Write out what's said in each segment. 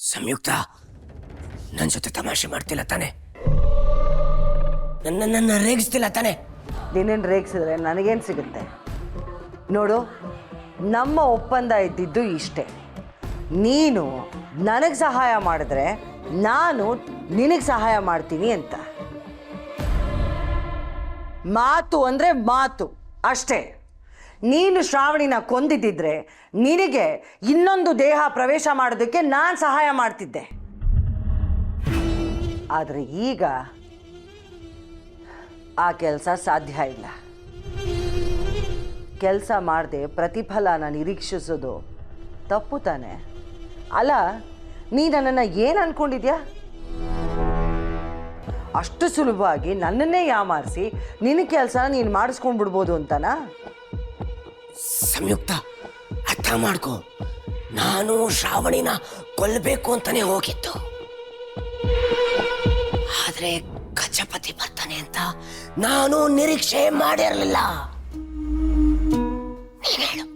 ಸಂಯುಕ್ತ? ನನ್ನ ಜೊತೆ ತಮಾಷೆ ಮಾಡ್ತಿಲ್ಲ ತಾನೆ. ನನ್ನ ನನ್ನ ರೇಗಿಸ್ತಿಲ್ಲ ತಾನೆ. ನೀನೇನು ರೇಗಿಸಿದ್ರೆ ನನಗೇನು ಸಿಗುತ್ತೆ? ನೋಡು, ನಮ್ಮ ಒಪ್ಪಂದ ಇದ್ದಿದ್ದು ಇಷ್ಟೇ. ನೀನು ನನಗೆ ಸಹಾಯ ಮಾಡಿದ್ರೆ ನಾನು ನಿನಗೆ ಸಹಾಯ ಮಾಡ್ತೀನಿ ಅಂತ. ಮಾತು ಅಂದರೆ ಮಾತು, ಅಷ್ಟೇ. ನೀನು ಶ್ರಾವಣಿನ ಕೊಂದಿದ್ದಿದ್ರೆ ನಿನಗೆ ಇನ್ನೊಂದು ದೇಹ ಪ್ರವೇಶ ಮಾಡೋದಕ್ಕೆ ನಾನು ಸಹಾಯ ಮಾಡ್ತಿದ್ದೆ. ಆದರೆ ಈಗ ಆ ಕೆಲಸ ಸಾಧ್ಯ ಇಲ್ಲ. ಕೆಲಸ ಮಾಡದೆ ಪ್ರತಿಫಲನ ನಿರೀಕ್ಷಿಸೋದು ತಪ್ಪು ತಾನೆ. ಅಲ್ಲ, ನೀ ನನ್ನನ್ನು ಏನು ಅಂದ್ಕೊಂಡಿದ್ಯಾ ಅಷ್ಟು ಸುಲಭವಾಗಿ ನನ್ನನ್ನೇ ಯಾಮಾರಿಸಿ ನಿನ್ನ ಕೆಲಸ ನೀನು ಮಾಡಿಸ್ಕೊಂಡ್ಬಿಡ್ಬೋದು ಅಂತನಾ? ಸಂಯುಕ್ತ. ಅರ್ಥ ಮಾಡ್ಕೋ. ನಾನು ಶ್ರಾವಣಿನ ಕೊಲ್ಲಬೇಕು ಅಂತಾನೆ ಹೋಗಿತ್ತು ಆದ್ರೆ ಗಜಪತಿ ಬರ್ತಾನೆ ಅಂತ ನಾನು ನಿರೀಕ್ಷೆ ಮಾಡಿರಲಿಲ್ಲ. ನೀನು ಹೇಳು.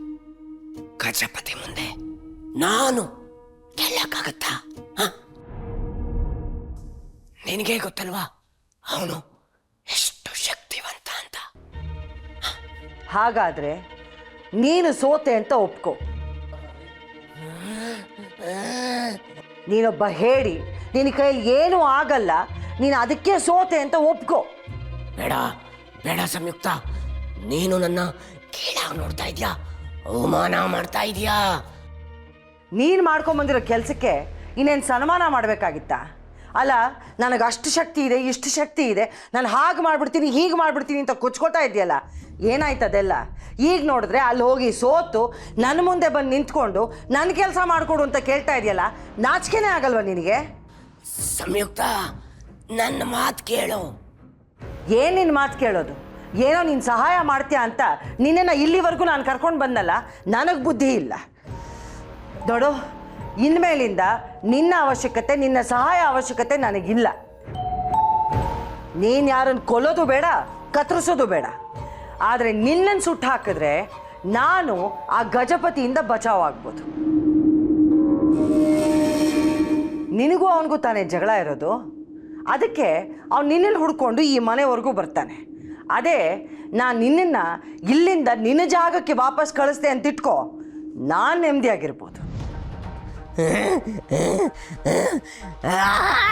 ಗಜಪತಿ ಮುಂದೆ ನಾನು ಗೆಲ್ಲಕ್ಕಾಗತ್ತಾ? ನಿನಗೆ ಗೊತ್ತಲ್ವಾ? ಅವನು ಎಷ್ಟು ಶಕ್ತಿವಂತ ಅಂತ. ಹಾಗಾದರೆ ನೀನು ಸೋತೆ ಅಂತ ಒಪ್ಕೊ. ನೀನೊಬ್ಬ ಹೇಳಿ ನಿನ್ನ ಕೈಯಲ್ಲಿ ಏನೂ ಆಗಲ್ಲ ನೀನು ಅದಕ್ಕೆ ಸೋತೆ ಅಂತ ಒಪ್ಕೊ. ಬೇಡ ಬೇಡ ಸಂಯುಕ್ತ. ನೀನು ನನ್ನ ಕೀಳಾಗಿ ನೋಡ್ತಾ ಇದ್ಯಾ? ಅವಮಾನ ಮಾಡ್ತಾ ಇದೀಯಾ? ನೀನು ಮಾಡ್ಕೊಂಬಂದಿರೋ ಕೆಲಸಕ್ಕೆ ಇನ್ನೇನು ಸನ್ಮಾನ ಮಾಡಬೇಕಾಗಿತ್ತಾ? ಅಲ್ಲ ನನಗೆ ಅಷ್ಟು ಶಕ್ತಿ ಇದೆ ಇಷ್ಟು ಶಕ್ತಿ ಇದೆ. ನಾನು ಹಾಗೆ ಮಾಡಿಬಿಡ್ತೀನಿ ಹೀಗೆ ಮಾಡಿಬಿಡ್ತೀನಿ ಅಂತ ಕೊಚ್ಕೋತಾ ಇದೆಯಲ್ಲ ಏನಾಯ್ತು ಅದೆಲ್ಲ? ಈಗ ನೋಡಿದ್ರೆ ಅಲ್ಲಿ ಹೋಗಿ ಸೋತು ನನ್ನ ಮುಂದೆ ಬಂದು ನಿಂತ್ಕೊಂಡು ನನ್ನ ಕೆಲಸ ಮಾಡಿಕೊಡು ಅಂತ ಕೇಳ್ತಾ ಇದೆಯಲ್ಲ ನಾಚಿಕೆನೇ ಆಗಲ್ವ ನಿನಗೆ? ಸಂಯುಕ್ತ ನನ್ನ ಮಾತು ಕೇಳು. ಏನು ನಿನ್ನ ಮಾತು ಕೇಳೋದು? ಏನೋ ನೀನು ಸಹಾಯ ಮಾಡ್ತೀಯ ಅಂತ ನಿನ್ನನ್ನು ಇಲ್ಲಿವರೆಗೂ ನಾನು ಕರ್ಕೊಂಡು ಬಂದಲ್ಲ ನನಗೆ ಬುದ್ಧಿ ಇಲ್ಲ. ನೋಡು ಇನ್ಮೇಲಿಂದ ನಿನ್ನ ಅವಶ್ಯಕತೆ, ನಿನ್ನ ಸಹಾಯ ಅವಶ್ಯಕತೆ ನನಗಿಲ್ಲ. ನೀನು ಯಾರನ್ನು ಕೊಲ್ಲೋದು ಬೇಡ, ಕತ್ತರಿಸೋದು ಬೇಡ. ಆದರೆ ನಿನ್ನನ್ನು ಸುಟ್ಟು ಹಾಕಿದ್ರೆ ನಾನು ಆ ಗಜಪತಿಯಿಂದ ಬಚಾವ್ ಆಗ್ಬೋದು. ನಿನಗೂ ಅವನಿಗೂ ತಾನೇ ಜಗಳ ಇರೋದು. ಅದಕ್ಕೆ ಅವ್ನು ನಿನ್ನನ್ನು ಹುಡ್ಕೊಂಡು ಈ ಮನೆವರೆಗೂ ಬರ್ತಾನೆ. ಅದೇ ನಾನು ನಿನ್ನನ್ನು ಇಲ್ಲಿಂದ ನಿನ್ನ ಜಾಗಕ್ಕೆ ವಾಪಸ್ ಕಳಿಸ್ದೆ ಅಂತ ಇಟ್ಕೋ ನಾನು ನೆಮ್ಮದಿಯಾಗಿರ್ಬೋದು 아!